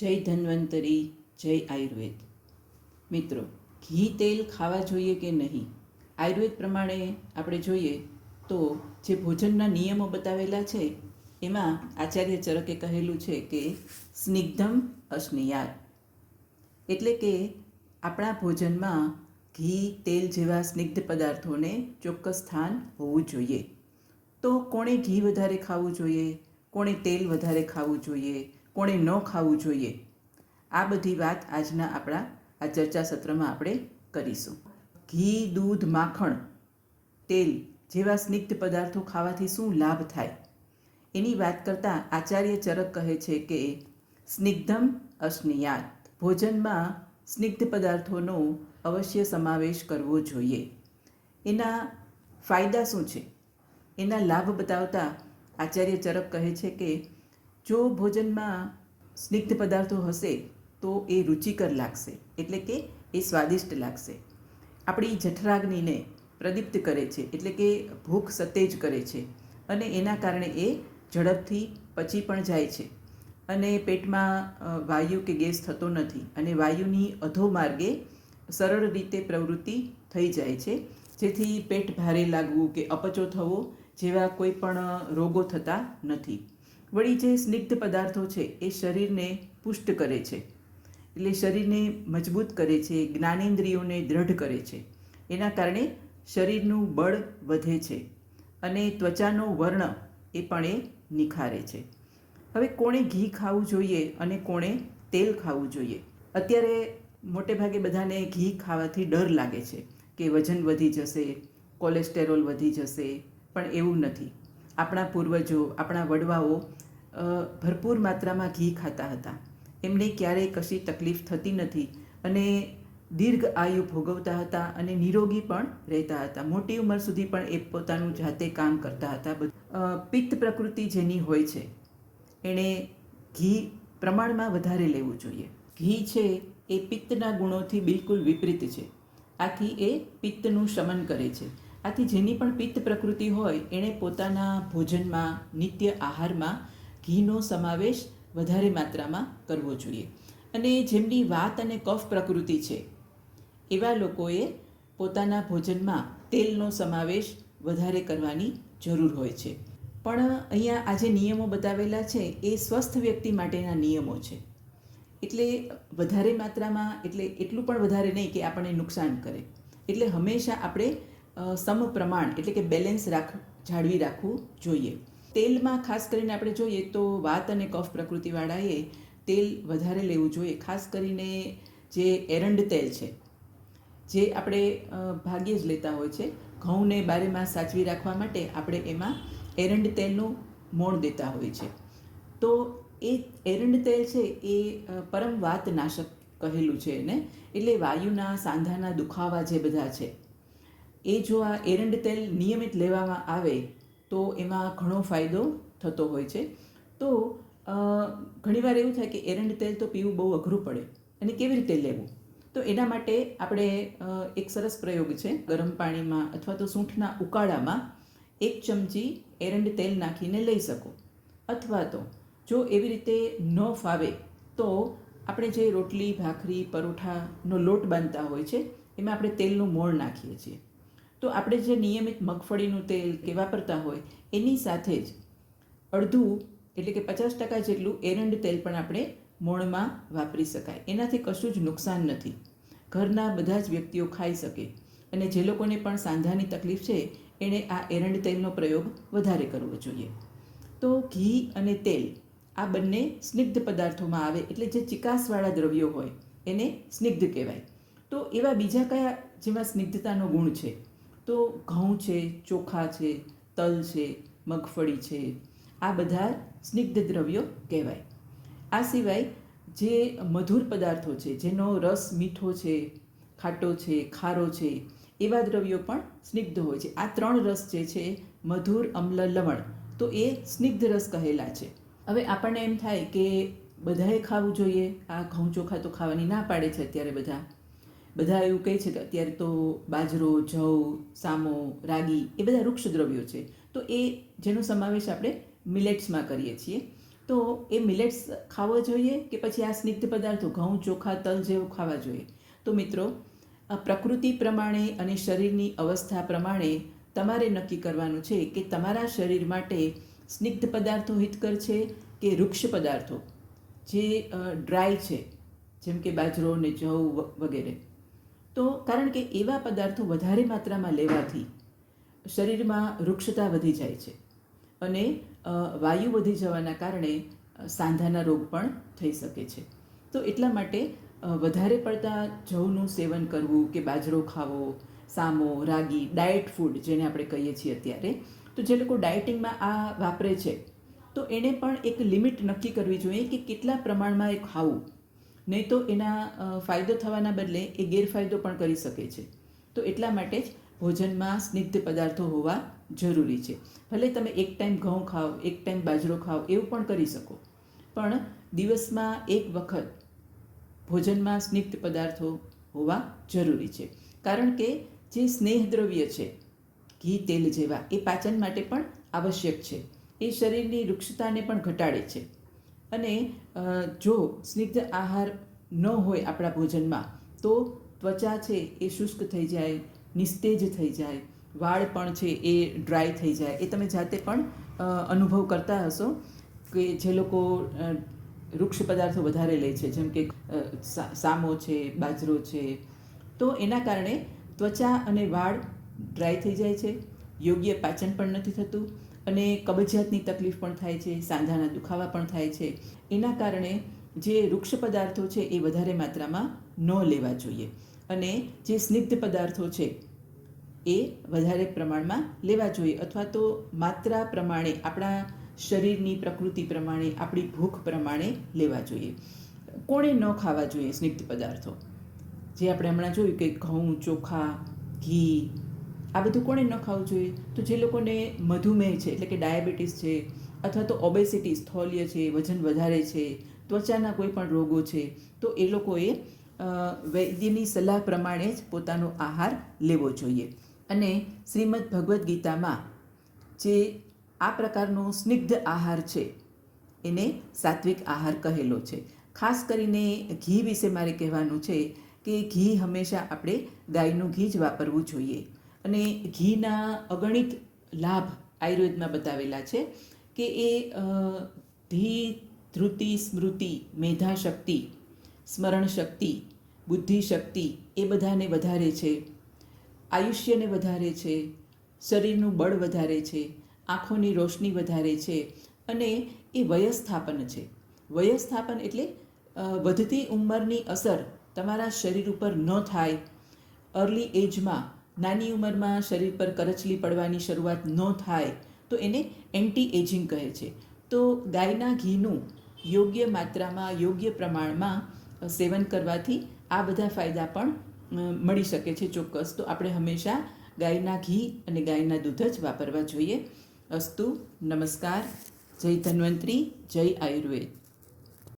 જય ધન્વંતરી, જય આયુર્વેદ. મિત્રો, ઘી તેલ ખાવા જોઈએ કે નહીં? આયુર્વેદ પ્રમાણે આપણે જોઈએ તો જે ભોજનના નિયમો બતાવેલા છે, એમાં આચાર્ય ચરકે કહેલું છે કે સ્નિગ્ધમ અસ્નિયાત એટલે કે આપણા ભોજનમાં ઘી, તેલ જેવા સ્નિગ્ધ પદાર્થોને ચોક્કસ સ્થાન હોવું જોઈએ. તો કોણે ઘી વધારે ખાવું જોઈએ? કોણે તેલ વધારે ખાવું જોઈએ? કોણે ન ખાવું જોઈએ? આ બધી વાત આજના આપણા આ ચર્ચા સત્રમાં આપણે કરીશું. ઘી, દૂધ, માખણ, તેલ જેવા સ્નિગ્ધ પદાર્થો ખાવાથી શું લાભ થાય? એની વાત કરતાં આચાર્ય ચરક કહે છે કે, સ્નિગ્ધમ અસ્નિયાત ભોજનમાં સ્નિગ્ધ પદાર્થોનો અવશ્ય સમાવેશ કરવો જોઈએ. એના ફાયદા શું છે? એના લાભ બતાવતા આચાર્ય ચરક કહે છે કે જો ભોજનમાં સ્નિગ્ધ પદાર્થો હશે, તો એ રુચિકર લાગશે. એટલે કે એ સ્વાદિષ્ટ લાગશે. આપણી જઠરાગ્નિને પ્રદીપ્ત કરે છે, એટલે કે ભૂખ સતેજ કરે છે. અને એના કારણે એ ઝડપથી પચી પણ જાય છે. અને પેટમાં વાયુ કે ગેસ થતો નથી. અને વાયુની અધો માર્ગે સરળ રીતે પ્રવૃત્તિ થઈ જાય છે. જેથી પેટ ભારે લાગવું કે અપચો થવો જેવા કોઈ પણ રોગો થતા નથી. વળી જે સ્નિગ્ધ પદાર્થો છે એ શરીરને પુષ્ટ કરે છે. એટલે શરીરને મજબૂત કરે છે, જ્ઞાનેન્દ્રિયોને દ્રઢ કરે છે. એના કારણે શરીરનું બળ વધે છે અને ત્વચાનો વર્ણ એ પણ એ નિખારે છે. હવે કોણે ઘી ખાવું જોઈએ અને કોણે તેલ ખાવું જોઈએ? અત્યારે મોટે ભાગે બધાને ઘી ખાવાથી ડર લાગે છે કે વજન વધી જશે, કોલેસ્ટેરોલ વધી જશે, પણ એવું નથી. આપણા પૂર્વજો, આપણા વડવાઓ ભરપૂર માત્રામાં ઘી ખાતા હતા. એમને ક્યારેય કશી તકલીફ થતી નથી અને દીર્ઘ આયુ ભોગવતા હતા અને નિરોગી પણ રહેતા હતા. મોટી ઉંમર સુધી પણ એ પોતાનું જાતે કામ કરતા હતા. પિત્ત પ્રકૃતિ જેની હોય છે, એણે ઘી પ્રમાણમાં વધારે લેવું જોઈએ. ઘી છે એ પિત્તના ગુણોથી બિલકુલ વિપરીત છે. આથી એ પિત્તનું શમન કરે છે. આથી જેની પણ પિત્ત પ્રકૃતિ હોય, એણે પોતાના ભોજનમાં, નિત્ય આહારમાં ઘીનો સમાવેશ વધારે માત્રામાં કરવો જોઈએ. અને જેમની વાત અને કફ પ્રકૃતિ છે, એવા લોકોએ પોતાના ભોજનમાં તેલનો સમાવેશ વધારે કરવાની જરૂર હોય છે. પણ અહીંયા આ જે નિયમો બતાવેલા છે, એ સ્વસ્થ વ્યક્તિ માટેના નિયમો છે. એટલે વધારે માત્રામાં, એટલે એટલું પણ વધારે નહીં કે આપણને નુકસાન કરે. એટલે હંમેશા આપણે સમપ્રમાણ એટલે કે બેલેન્સ રાખ, જાળવી રાખવું જોઈએ. તેલમાં ખાસ કરીને આપણે જોઈએ તો વાત અને કફ પ્રકૃતિવાળાએ તેલ વધારે લેવું જોઈએ. ખાસ કરીને જે એરંડ તેલ છે, જે આપણે ભાગ્યે જ લેતા હોય છે. ઘઉંને બારેમાં સાચવી રાખવા માટે આપણે એમાં એરંડ તેલનું મોણ દેતા હોય છે તો એ એરંડ તેલ છે એ પરમ વાત નાશક કહેલું છે એને. એટલે વાયુના, સાંધાના દુખાવા જે બધા છે એ જો આ એરંડ તેલ નિયમિત લેવામાં આવે, તો એમાં ઘણો ફાયદો થતો હોય છે. તો ઘણીવાર એવું થાય કે એરંડ તેલ તો પીવું બહુ અઘરું પડે, અને કેવી રીતે લેવું? તો એના માટે આપણે એક સરસ પ્રયોગ છે, ગરમ પાણીમાં અથવા તો સૂંઠના ઉકાળામાં એક ચમચી એરંડ તેલ નાખીને લઈ શકો. અથવા તો, જો એવી રીતે ન ફાવે, તો આપણે જે રોટલી, ભાખરી, પરોઠાનો લોટ બાંધતા હોય છે, એમાં આપણે તેલનું મોણ નાખીએ છીએ. તો આપણે જે નિયમિત મગફળીનું તેલ કે વાપરતા હોય, એની સાથે જ અડધું એટલે કે પચાસ ટકા જેટલું એરંડ તેલ પણ આપણે મોણમાં વાપરી શકાય. એનાથી કશું જ નુકસાન નથી. ઘરના બધા જ વ્યક્તિઓ ખાઈ શકે અને જે લોકોને પણ સાંધાની તકલીફ છે, એણે આ એરંડ તેલનો પ્રયોગ વધારે કરવો જોઈએ. તો ઘી અને તેલ, આ બંને સ્નિગ્ધ પદાર્થોમાં આવે એટલે જે ચિકાસવાળા દ્રવ્યો હોય, એને સ્નિગ્ધ કહેવાય. તો એવા બીજા કયા જેમાં સ્નિગ્ધતાનો ગુણ છે? તો ઘઉં છે, ચોખા છે, તલ છે, મગફળી છે. આ બધા સ્નિગ્ધ દ્રવ્યો કહેવાય. આ સિવાય જે મધુર પદાર્થો છે, જેનો રસ મીઠો છે, ખાટો છે, ખારો છે, એવા દ્રવ્યો પણ સ્નિગ્ધ હોય છે. આ ત્રણ રસ જે છે, મધુર, અમ્લ, લવણ, તો એ સ્નિગ્ધ રસ કહેલા છે. હવે આપણને એમ થાય કે બધાએ ખાવું જોઈએ. આ ઘઉં, ચોખા તો ખાવાની ના પાડે છે અત્યારે બધા. બધા એવું કહે છે કે અત્યારે તો બાજરો, જવ, સામો, રાગી એ બધા વૃક્ષ દ્રવ્યો છે. તો એ જેનો સમાવેશ આપણે મિલેટ્સમાં કરીએ છીએ. તો એ મિલેટ્સ ખાવો જોઈએ કે પછી આ સ્નિગ્ધ પદાર્થો, ઘઉં, ચોખા, તલ જેવું ખાવા જોઈએ? તો મિત્રો પ્રકૃતિ પ્રમાણે અને શરીરની અવસ્થા પ્રમાણે તમારે નક્કી કરવાનું છે કે તમારા શરીર માટે સ્નિગ્ધ પદાર્થો હિતકર છે કે વૃક્ષ પદાર્થો? જે ડ્રાય છે, જેમ કે બાજરો ને જવ વગેરે. તો કારણ કે એવા પદાર્થો વધારે માત્રામાં લેવાથી શરીરમાં વૃક્ષતા વધી જાય છે અને વાયુ વધી જવાના કારણે સાંધાના રોગ પણ થઈ શકે છે. તો એટલા માટે વધારે પડતા જવનું સેવન કરવું કે બાજરો ખાવો, સામો, રાગી, ડાયટ ફૂડ જેને આપણે કહીએ છીએ અત્યારે, તો જે લોકો ડાયટિંગમાં આ વાપરે છે, તો એણે પણ એક લિમિટ નક્કી કરવી જોઈએ કે કેટલા પ્રમાણમાં એ ખાવું. નહીં તો એના ફાયદો થવાના બદલે એ ગેરફાયદો પણ કરી શકે છે. તો એટલા માટે જ ભોજનમાં સ્નિગ્ધ પદાર્થો હોવા જરૂરી છે. ભલે તમે એક ટાઈમ ઘઉં ખાઓ, એક ટાઈમ બાજરો ખાઓ, એવું પણ કરી શકો. પણ દિવસમાં એક વખત ભોજનમાં સ્નિગ્ધ પદાર્થો હોવા જરૂરી છે. કારણ કે જે સ્નેહદ્રવ્ય છે, ઘી, તેલ જેવા, એ પાચન માટે પણ આવશ્યક છે. એ શરીરની વૃક્ષતાને પણ ઘટાડે છે. અને જો સ્નિગ્ધ આહાર ન હોય આપણા ભોજનમાં, તો ત્વચા છે એ શુષ્ક થઈ જાય, નિસ્તેજ થઈ જાય, વાળ પણ છે એ ડ્રાય થઈ જાય. એ તમે જાતે પણ અનુભવ કરતા હશો કે જે લોકો વૃક્ષ પદાર્થો વધારે લે છે, જેમ કે સામો છે, બાજરો છે, તો એના કારણે ત્વચા અને વાળ ડ્રાય થઈ જાય છે. યોગ્ય પાચન પણ નથી થતું અને કબજિયાતની તકલીફ પણ થાય છે, સાંધાના દુખાવા પણ થાય છે. એના કારણે જે વૃક્ષ પદાર્થો છે એ વધારે માત્રામાં ન લેવા જોઈએ. અને જે સ્નિગ્ધ પદાર્થો છે એ વધારે પ્રમાણમાં લેવા જોઈએ. અથવા તો માત્રા પ્રમાણે, આપણા શરીરની પ્રકૃતિ પ્રમાણે, આપણી ભૂખ પ્રમાણે લેવા જોઈએ. કોણે ન ખાવા જોઈએ સ્નિગ્ધ પદાર્થો? જે આપણે હમણાં જોયું કે ઘઉં, ચોખા, ઘી આ બધું કોણે ન ખાવું જોઈએ? તો જે લોકોને મધુમેહ છે, એટલે કે ડાયાબિટીસ છે, અથવા તો ઓબેસિટી સ્થૌલ્ય છે, વજન વધારે છે, ત્વચાના કોઈ પણ રોગો છે, તો એ લોકોએ વૈદ્યની સલાહ પ્રમાણે જ પોતાનો આહાર લેવો જોઈએ. અને શ્રીમદ ભગવદ્ ગીતામાં જે આ પ્રકારનો સ્નિગ્ધ આહાર છે, એને સાત્વિક આહાર કહેલો છે. ખાસ કરીને ઘી વિશે મારે કહેવાનું છે કે ઘી હંમેશા આપણે ગાયનું ઘી જ વાપરવું જોઈએ. અને ઘીના અગણિત લાભ આયુર્વેદમાં બતાવેલા છે કે એ ધી ધૃતિ સ્મૃતિ મેધા શક્તિ સ્મરણ શક્તિ બુદ્ધિ શક્તિ એ બધાને વધારે છે. આયુષ્યને વધારે છે. શરીરનું બળ વધારે છે. આંખોની રોશની વધારે છે. અને એ વયસ્થાપન છે. વયસ્થાપન એટલે વધતી ઉંમરની અસર તમારા શરીર ઉપર ન થાય. અર્લી એજમાં નાની ઉંમરમાં શરીર પર કરચલી પડવાની શરૂઆત ન થાય, તો એને એન્ટી એજિંગ કહે છે. તો ગાયના ઘીનું યોગ્ય માત્રામાં, યોગ્ય પ્રમાણમાં સેવન કરવાથી આ બધા ફાયદા પણ મળી શકે છે ચોક્કસ. તો આપણે હંમેશા ગાયના ઘી અને ગાયના દૂધ જ વાપરવા જોઈએ. અસ્તુ, નમસ્કાર, જય ધન્વંતરી, જય આયુર્વેદ.